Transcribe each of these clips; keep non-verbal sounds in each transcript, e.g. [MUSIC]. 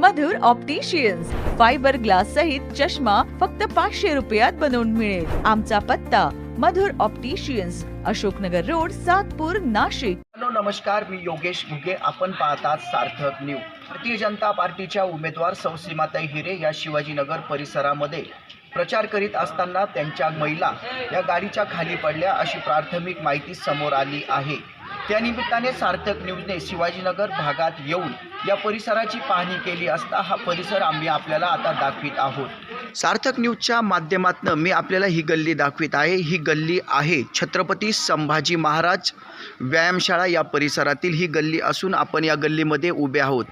मधुर opticians fibre glass सहित चष्मा फक्त पाचशे रुपयात बनवून मिळेल. आमचा पत्ता Madhur opticians Ashoknagar road Satpur Nashik. Hello नमस्कार मी योगेश घुगे. आपण पाहतात सार्थक न्यूज. भारतीय जनता पार्टीच्या उमेदवार सौसीमाताई हिरे या शिवाजीनगर परिसरामध्ये प्रचार करीत असताना त्यांच्या महिला या गाडीच्या खाली पडल्या अशी प्राथमिक माहिती समोर आली आहे. त्यानिमित्ताने सार्थक न्यूजने शिवाजीनगर भागात येऊन या परिसराची पाहणी केली असता हा परिसर आम्ही आपल्याला आता दाखवित आहोत. सार्थक न्यूजच्या माध्यमातून मी आपल्याला ही गल्ली दाखवित आहे. ही गल्ली आहे छत्रपती संभाजी महाराज व्यायामशाळा या परिसरातील ही गल्ली असून आपण या गल्लीमध्ये उभे आहोत.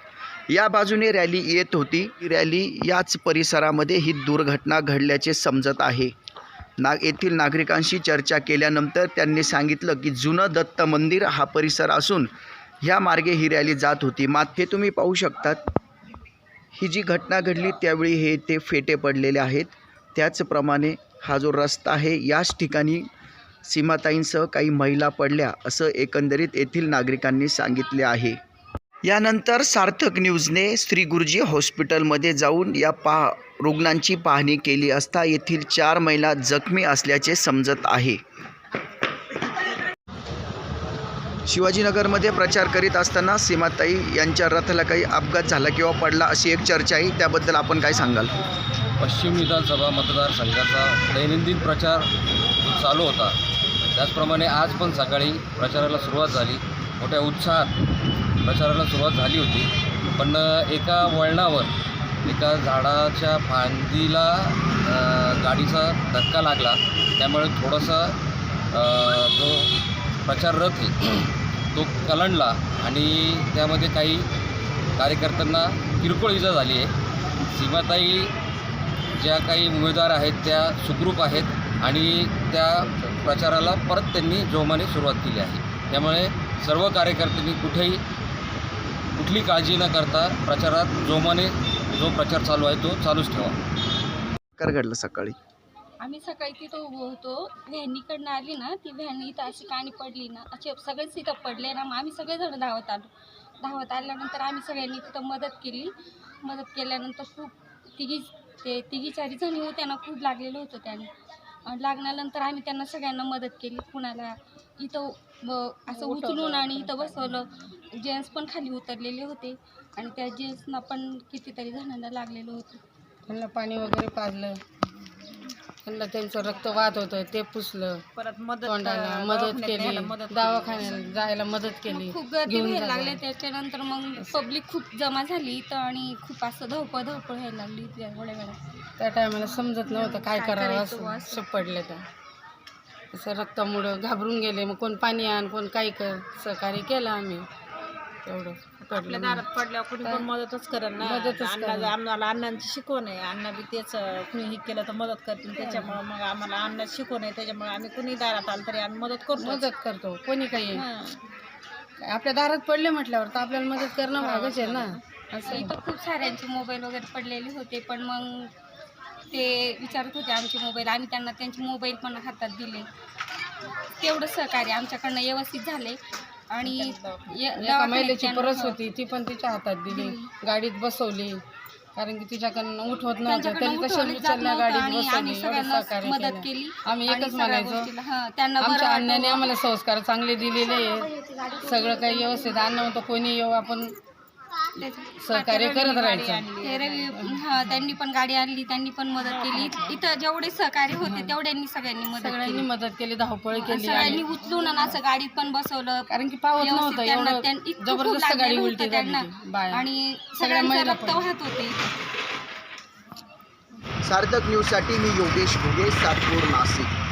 या बाजूने रॅली येत होती. रॅली याच परिसरामध्ये ही दुर्घटना घडल्याचे समजत आहे. ना येथील नागरिकांशी चर्चा केल्यानंतर त्यांनी सांगितलं की जुनं दत्त मंदिर हा परिसर असून ह्या मार्गे ही रॅली जात होती. मात हे तुम्ही पाहू शकतात. ही जी घटना घडली त्यावेळी हे ते फेटे पडलेले आहेत. त्याचप्रमाणे हा जो रस्ता आहे याच ठिकाणी सीमाताईंसह काही महिला पडल्या असं एकंदरीत येथील नागरिकांनी सांगितले आहे. यानंतर सार्थक न्यूजने श्री गुरुजी हॉस्पिटलमध्ये जाऊन या पा रुग्णांची पाहणी केली असता येथील चार महिला जखमी असल्याचे समजत आहे. शिवाजीनगरमध्ये प्रचार करीत असताना सीमाताई यांच्या रथाला काही अपघात झाला किंवा पडला अशी एक चर्चा आहे. त्याबद्दल आपण काय सांगाल? पश्चिम विधानसभा मतदारसंघाचा दैनंदिन प्रचार चालू होता. त्याचप्रमाणे आज पण सकाळी प्रचाराला सुरुवात झाली. मोठ्या उत्साहात प्रचाराला सुरुवात झाली होती. पण एका वळणावर एका झाडाच्या फांदीला गाडीचा धक्का लागला. त्यामुळे थोडासा जो प्रचार रथ आहे [CLEARS THROAT] तो कलंडला आणि त्यामध्ये काही कार्यकर्त्यांना किरकोळ इजा झाली आहे. सीमाताई ज्या काही उमेदवार आहेत त्या सुखरूप आहेत आणि त्या प्रचाराला परत त्यांनी जोमाने सुरुवात केली आहे. त्यामुळे सर्व कार्यकर्त्यांनी कुठेही कुठली काळजी न करता प्रचारात जोमाने जो प्रचार चालू आहे तो चालूच ठेवा. कर घडलं सकाळी? आम्ही सकाळी तिथं उभं होतो. व्हॅनीकडनं आली ना ती व्हॅन इथं अशी काणी पडली ना असे सगळेच तिथं पडले ना मग आम्ही सगळेजण धावत आलो. धावत आल्यानंतर आम्ही सगळ्यांनी तिथं मदत केली. मदत केल्यानंतर खूप तिघी ते तिघी चारी जणी होत्या ना खूप लागलेलं होतं त्याने. आणि लागल्यानंतर आम्ही त्यांना सगळ्यांना मदत केली. कुणाला इथं ब- असं उचलून आणि इथं बसवलं. जेंट्स पण खाली उतरलेले होते आणि त्या जेंट्सना पण कितीतरी जणांना लागलेलं होतं. त्यांना पाणी वगैरे पाजलं. त्यांना त्यांचं रक्त वाहत होतं ते पुसलं. परत मदत तोंडाला मदत केली. दवाखान्याला जायला मदत केली. खूप गर्दी व्हायला. लागले. त्याच्यानंतर मग पब्लिक खूप जमा झाली इथं आणि खूप असं धवपळ धवपळ व्हायला लागली त्या एवढ्या वेळात. त्या टायमाला समजत नव्हतं काय करावं करायचं असं. असं. पडले तर असं रक्तामुळं घाबरून गेले. मग कोण पाणी आण कोण काही कर. सहकार्य केलं आम्ही. तेवढं आपल्या पडलं दारात पडल्यावर कुणी पण मदतच करेल ना मदतच अण्णा. आम्हाला अण्णांची शिकवण आहे. अण्णा बी तेच अं, कुणी हे केलं तर मदत करतील. त्याच्यामुळं मग आम्हाला अण्णा शिकवण आहे. त्याच्यामुळे आम्ही कुणी दारात आलं तरी आम्ही मदत करतो मदत करतो. कोणी काही आपल्या दारात पडले म्हटल्यावर तर आपल्याला मदत करणं भागच आहे ना. असं. इथं खूप साऱ्यांचे मोबाईल वगैरे पडलेले होते. पण मग ते विचारत होते आमचे मोबाईल आम्ही त्यांना त्यांचे मोबाईल पण हातात दिले. तेवढं सहकार्य आमच्याकडनं व्यवस्थित झाले. आणि य- एका दवाखान्यात महिलेची त्यांना- परस होती ती पण तिच्या हातात दिली. गाडीत बसवली. कारण की तिच्याकडनं उठवत नव्हतं. त्यांच्याकडनं तरी तशी उठवलं जात उचलल्या नव्हतं गाडीत आणि बसवली. आम्ही एवढं सगळ्यांना सहकार्य मदत केलं. केली. आम्ही आणि एकच सगळ्या म्हणायचो गोष्टीला- हां, त्यांना बरं आमच्या अण्णाने. आम्हाला संस्कार चांगले दिलेले आहे सगळं काही व्यवस्थित. अन्न होतं कोणी येऊ आपण सहकार्य करत राहायचं. ते रवी हा त्यांनी पण गाडी आणली त्यांनी पण मदत केली. इथं जेवढे सहकार्य होते तेवढ्यांनी सगळ्यांनी मदत सगळ्यांनी केली मदत केली धावपळ केली सगळ्यांनी आणि- उचलून आणि असं गाडीत पण बसवलं. कारण की पावत व्यवस्थित नव्हतं त्यांना- एवढं त्यां- इतकं खूप जबरदस्त गाडी उलटी झाली त्यांना. बाया. आणि सगळ्या सगळ्यांचं महिला रक्त पण. वाहत होते. सार्थक न्यूजसाठी मी योगेश घुगे सातपूर नाशिक.